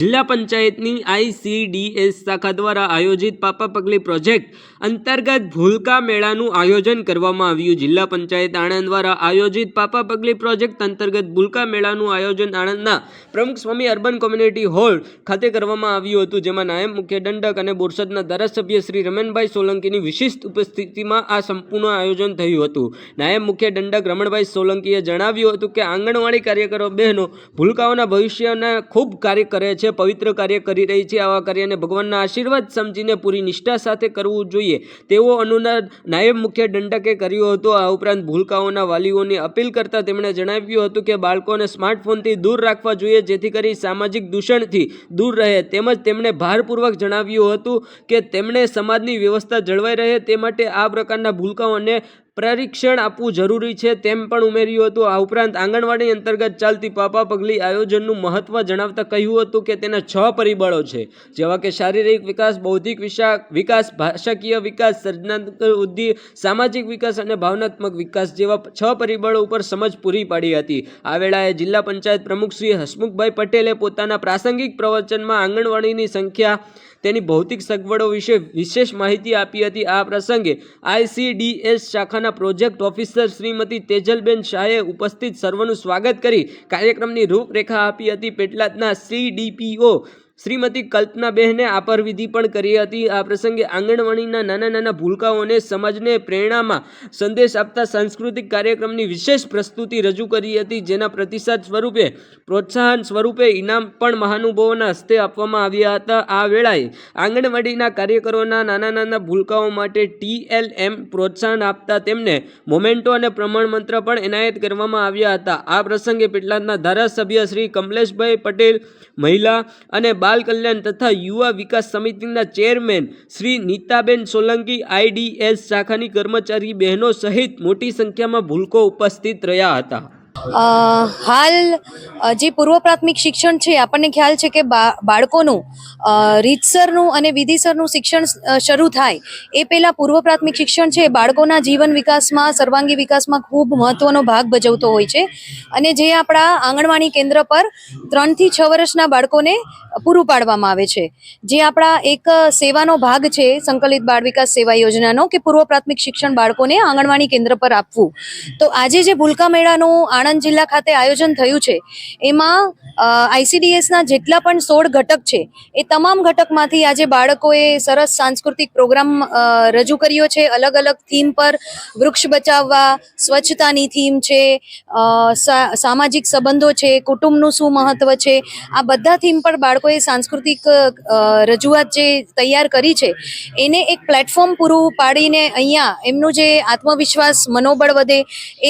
જિલ્લા પંચાયતની આઈસીડીએસ શાખા દ્વારા આયોજિત પાપા પગલી પ્રોજેક્ટ અંતર્ગત ભૂલકા મેળાનું આયોજન કરવામાં આવ્યું. જિલ્લા પંચાયત આણંદ દ્વારા આયોજિત પાપા પગલી પ્રોજેક્ટ અંતર્ગત ભૂલકા મેળાનું આયોજન આણંદના પ્રમુખ સ્વામી અર્બન કોમ્યુનિટી હોલ ખાતે કરવામાં આવ્યું હતું, જેમાં નાયબ મુખ્ય દંડક અને બોરસદના ધારાસભ્ય શ્રી રમણભાઈ સોલંકીની વિશિષ્ટ ઉપસ્થિતિમાં આ સંપૂર્ણ આયોજન થયું હતું. નાયબ મુખ્ય દંડક રમણભાઈ સોલંકીએ જણાવ્યું હતું કે આંગણવાડી કાર્યકરો બહેનો ભૂલકાઓના ભવિષ્યના ખૂબ કાર્ય કરે છે પવિત્ર કાર્ય કરી રહી છે. આવા કાર્યને ભગવાનના આશીર્વાદ સમજીને પૂરી નિષ્ઠા સાથે કરવું જોઈએ. તેવો અનુનાદ નાયબ મુખ્ય દંડકે કર્યો હતો. આ ઉપરાંત ભૂલકાઓના વાલીઓની અપીલ કરતાં તેમણે જણાવ્યું હતું કે, બાળકોને સ્માર્ટફોનથી દૂર રાખવા જોઈએ, જેથી કરી સામાજિક દૂષણથી દૂર રહે. તેમજ તેમણે ભારપૂર્વક જણાવ્યું હતું કે, તેમણે સમાજની વ્યવસ્થા જળવાઈ રહે. તે માટે આ પ્રકારના ભૂલકાઓને પ્રશિક્ષણ આપવું જરૂરી છે તેમ પણ ઉમેર્યું હતું. આ ઉપરાંત આંગણવાડી અંતર્ગત ચાલતી પાપા પગલી આયોજનનું મહત્વ જણાવતા કહ્યું હતું કે તેના છ પરિબળો છે, જેવા કે શારીરિક વિકાસ, બૌદ્ધિક વિકાસ, ભાષાકીય વિકાસ, સર્જનાત્મક વૃદ્ધિ, સામાજિક વિકાસ અને ભાવનાત્મક વિકાસ જેવા છ પરિબળો ઉપર સમજ પૂરી પાડી હતી. આ વેળાએ જિલ્લા પંચાયત પ્રમુખ શ્રી હસમુખભાઈ પટેલે પોતાના પ્રાસંગિક પ્રવચનમાં આંગણવાડીની સંખ્યા તેની ભૌતિક સગવડો વિશે વિશેષ માહિતી આપી હતી. આ પ્રસંગે આઈસીડીએસ શાખાના પ્રોજેક્ટ ઓફિસર શ્રીમતી તેજલબેન શાહે ઉપસ્થિત સર્વનું સ્વાગત કરી કાર્યક્રમની રૂપરેખા આપી હતી. પેટલાદના સીડીપીઓ શ્રીમતી કલ્પનાબહેને આપરવિધિ વિધિ પણ કરી હતી. આ પ્રસંગે આંગણવાડીના નાના નાના ભૂલકાઓને સમાજને પ્રેરણામાં સંદેશ આપતા સાંસ્કૃતિક કાર્યક્રમની વિશેષ પ્રસ્તુતિ રજૂ કરી હતી, જેના પ્રતિસાદ સ્વરૂપે, પ્રોત્સાહન સ્વરૂપે ઇનામ પણ મહાનુભાવોના હસ્તે આપવામાં આવ્યા હતા. આ વેળાએ આંગણવાડીના કાર્યકરોના નાના નાના ભૂલકાઓ માટે ટીએલએમ પ્રોત્સાહન આપતા તેમને મોમેન્ટો અને પ્રમાણપત્ર પણ એનાયત કરવામાં આવ્યા હતા. આ પ્રસંગે પેટલાદના ધારાસભ્ય શ્રી કમલેશભાઈ પટેલ, મહિલા અને બાલ કલ્યાણ તથા યુવા વિકાસ સમિતિના ચેરમેન શ્રી નીતાબેન સોલંકી, આઈડીએસ શાખાની કર્મચારી બહેનો સહિત મોટી સંખ્યામાં ભૂલકો ઉપસ્થિત રહ્યા હતા. હાલ જે પૂર્વ પ્રાથમિક શિક્ષણ છે, આપણને ખ્યાલ છે કે બાળકોનું રીતસરનું અને વિધિસરનું શિક્ષણ શરૂ થાય. એ પહેલાં પૂર્વ પ્રાથમિક શિક્ષણ છે બાળકોના જીવન વિકાસમાં, સર્વાંગી વિકાસમાં ખૂબ મહત્ત્વનો ભાગ ભજવતો હોય છે. અને જે આપણા આંગણવાડી કેન્દ્ર પર ત્રણથી છ વર્ષના બાળકોને પૂરું પાડવામાં આવે છે. જે આપણા એક સેવાનો ભાગ છે, સંકલિત બાળ વિકાસ સેવા યોજનાનો, કે પૂર્વ પ્રાથમિક શિક્ષણ બાળકોને આંગણવાડી કેન્દ્ર પર આપવું. તો આજે જે ભૂલકા મેળાનું આણંદ જિલ્લા ખાતે આયોજન થયું છે. એમાં આઈસીડીએસના જેટલા પણ સોળ ઘટક છે, એ તમામ ઘટકમાંથી આજે બાળકોએ સરસ સાંસ્કૃતિક પ્રોગ્રામ રજૂ કર્યો છે. અલગ અલગ થીમ પર વૃક્ષ બચાવવા, સ્વચ્છતાની થીમ છે સામાજિક સંબંધો છે, કુટુંબનું શું મહત્વ છે, આ બધા થીમ પર બાળકોએ સાંસ્કૃતિક રજૂઆત જે તૈયાર કરી છે, એને એક પ્લેટફોર્મ પૂરું પાડીને અહીંયા એમનું જે આત્મવિશ્વાસ, મનોબળ વધે,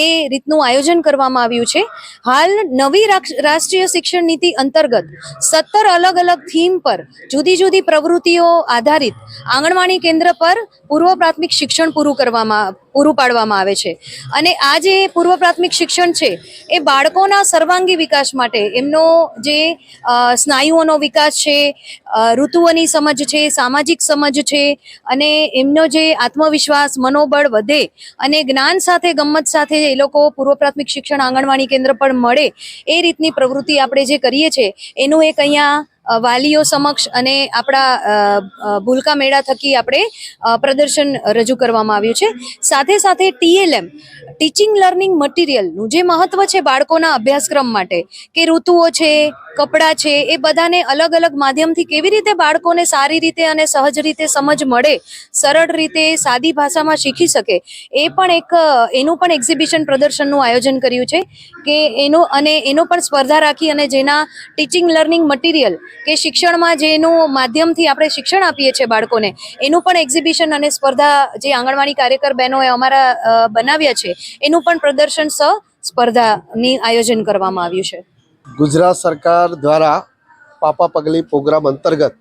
એ રીતનું આયોજન કરવામાં આવ્યું છે. હાલ નવી રાષ્ટ્રીય શિક્ષણ નીતિ અંતર્ગત સત્તર અલગ અલગ થીમ પર જુદી જુદી પ્રવૃત્તિઓ આધારિત આંગણવાડી કેન્દ્ર પર પૂર્વ પ્રાથમિક શિક્ષણ પૂરું કરવામાં પૂરું પાડવામાં આવે છે. અને આ જે પૂર્વ પ્રાથમિક શિક્ષણ છે, એ બાળકોના સર્વાંગી વિકાસ માટે, એમનો જે સ્નાયુઓનો વિકાસ છે ઋતુઓની સમજ છે, સામાજિક સમજ છે, અને એમનો જે આત્મવિશ્વાસ, મનોબળ વધે, અને જ્ઞાન સાથે, ગમ્મત સાથે એ લોકો પૂર્વ પ્રાથમિક શિક્ષણ આંગણવાડી કેન્દ્ર પર મળે, એ રીતની પ્રવૃત્તિ આપણે જે કરીએ છીએ એનું એક અહીંયા વાલીઓ સમક્ષ અને આપણા ભૂલકા મેળા થકી આપણે પ્રદર્શન રજૂ કરવામાં આવ્યું છે. સાથે સાથે ટીએલએમ, ટીચિંગ લર્નિંગ મટીરિયલનું જે મહત્વ છે બાળકોના અભ્યાસક્રમ માટે, કે ઋતુઓ છે, કપડાં છે, એ બધાને અલગ અલગ માધ્યમથી કેવી રીતે બાળકોને સારી રીતે અને સહજ રીતે સમજ મળે, સરળ રીતે સાદી ભાષામાં શીખી શકે, એ પણ એક, એનું પણ એક્ઝિબિશન પ્રદર્શનનું આયોજન કર્યું છે. કે એનો, અને એનો પણ સ્પર્ધા રાખી અને જેના ટીચિંગ લર્નિંગ મટીરિયલ કે શિક્ષણમાં જેનું માધ્યમથી આપણે શિક્ષણ આપીએ છીએ બાળકોને, એનું પણ એક્ઝિબિશન અને સ્પર્ધા જે આંગણવાડી કાર્યકર બહેનોએ અમારા બનાવ્યા છે, એનું પણ પ્રદર્શન સહ સ્પર્ધાની આયોજન કરવામાં આવ્યું છે. ગુજરાત સરકાર દ્વારા પાપા પગલી પ્રોગ્રામ અંતર્ગત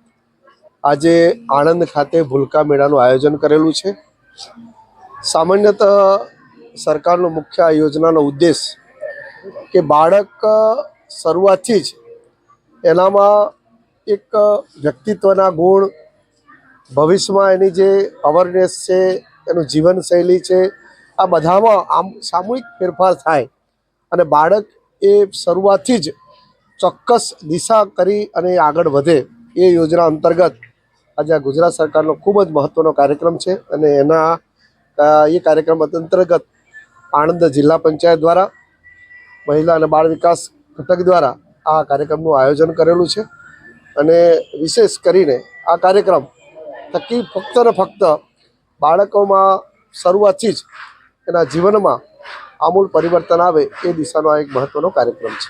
આજે આણંદ ખાતે ભૂલકા મેળાનું આયોજન કરેલું છે. સામાન્યત સરકારનો મુખ્ય યોજનાનો ઉદ્દેશ કે બાળક શરૂઆતથી જ એનામાં એક વ્યક્તિત્વના ગુણ ભવિષ્યમાં એની જે અવેરનેસ છે, એનું જીવનશૈલી છે, આ બધામાં આમ સામૂહિક ફેરફાર થાય. અને બાળક એ શરૂઆતથી જ ચોક્કસ દિશા કરી અને આગળ વધે એ યોજના અંતર્ગત આજે આ ગુજરાત સરકારનો ખૂબ જ મહત્ત્વનો કાર્યક્રમ છે અને એના એ કાર્યક્રમ અંતર્ગત આણંદ જિલ્લા પંચાયત દ્વારા મહિલા અને બાળ વિકાસ ઘટક દ્વારા આ કાર્યક્રમનું આયોજન કરેલું છે. અને વિશેષ કરીને આ કાર્યક્રમ થકી ફક્ત ને ફક્ત બાળકોમાં શરૂઆતથી જ એના જીવનમાં આમૂલ પરિવર્તન આવે એ દિશાનો આ એક મહત્ત્વનો કાર્યક્રમ છે.